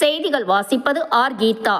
செய்திகள் வாசிப்பது ஆர் கீதா.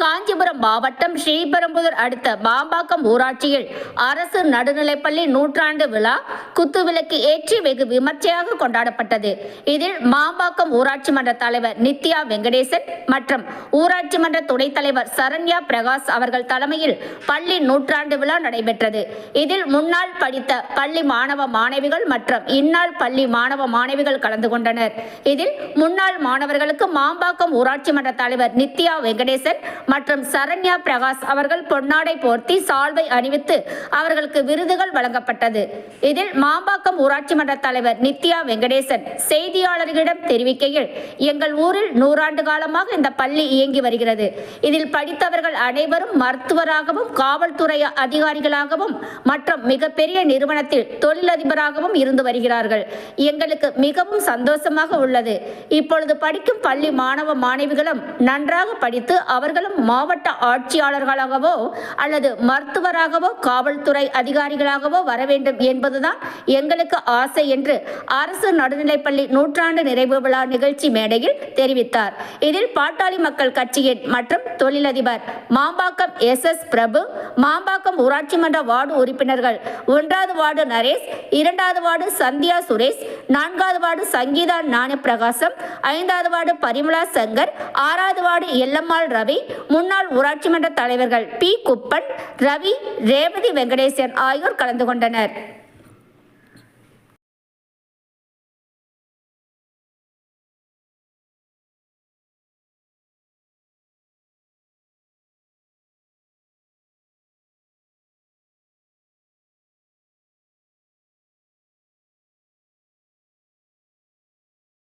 காஞ்சிபுரம் மாவட்டம் ஸ்ரீபெரும்புதூர் அடுத்த பாம்பாக்கம் ஊராட்சியில் அரசு நடுநிலைப்பள்ளி நூற்றாண்டு விழா குத்துவிளக்கு ஏற்றி வெகு விமர்சையாக கொண்டாடப்பட்டது. இதில் மாம்பாக்கம் ஊராட்சி மன்ற தலைவர் நித்யா வெங்கடேசன் மற்றும் ஊராட்சி மன்ற துணைத் தலைவர் சரண்யா பிரகாஷ் அவர்கள் தலைமையில் பள்ளி நூற்றாண்டு விழா நடைபெற்றது. இதில் முன்னாள் படித்த பள்ளி மாணவ மாணவிகள் மற்றும் இந்நாள் பள்ளி மாணவ மாணவிகள் கலந்து கொண்டனர். இதில் முன்னாள் மாணவர்களுக்கு மாம்பாக்கம் ஊராட்சி மன்ற தலைவர் நித்யா வெங்கடேசன் மற்றும் சரண்யா பிரகாஷ் அவர்கள் பொன்னாடை போர்த்தி சால்வை அணிவித்து அவர்களுக்கு விருதுகள் வழங்கப்பட்டது. இதில் மாம்பாக்கம் ஊராட்சி மன்ற தலைவர் நித்யா வெங்கடேசன் செய்தியாளர்களிடம் தெரிவிக்கையில் எங்கள் ஊரில் நூறாண்டு காலமாக இந்த பள்ளி இயங்கி வருகிறது. இதில் படித்தவர்கள் அனைவரும் மருத்துவராகவும் காவல்துறை அதிகாரிகளாகவும் மற்றும் மிகப்பெரிய நிறுவனத்தில் தொழிலதிபராகவும் இருந்து வருகிறார்கள். எங்களுக்கு மிகவும் சந்தோஷமாக உள்ளது. இப்பொழுது படிக்கும் பள்ளி மாணவ மாணவிகளும் நன்றாக படித்து அவர்களும் மாவட்ட ஆட்சியாளர்களாகவோ அல்லது மருத்துவராகவோ காவல்துறை அதிகாரிகளாகவோ வர வேண்டும் என்பதுதான் எங்களுக்கு ஆசை என்று அரசு நடுநிலைப்பள்ளி நூற்றாண்டு நிறைவு விழா நிகழ்ச்சி மேடையில் தெரிவித்தார். இதில் பாட்டாளி மக்கள் கட்சியின் மற்றும் தொழிலதிபர் மாம்பாக்கம் எஸ் எஸ் பிரபு மாம்பாக்கம் ஊராட்சி மன்ற வார்டு உறுப்பினர்கள் ஒன்றாவது வார்டு நரேஷ் இரண்டாவது வார்டு சந்தியா சுரேஷ் நான்காவது வார்டு சங்கீதா ஞானப்பிரகாசம் ஐந்தாவது வார்டு பரிமளா சங்கர் ஆறாவது வார்டு எல்லம்மாள் ரவி முன்னாள் ஊராட்சி மன்ற தலைவர்கள் பி. குப்பன் ரவி ரேவதி வெங்கடேசன் ஆகியோர் கலந்து கொண்டனர்.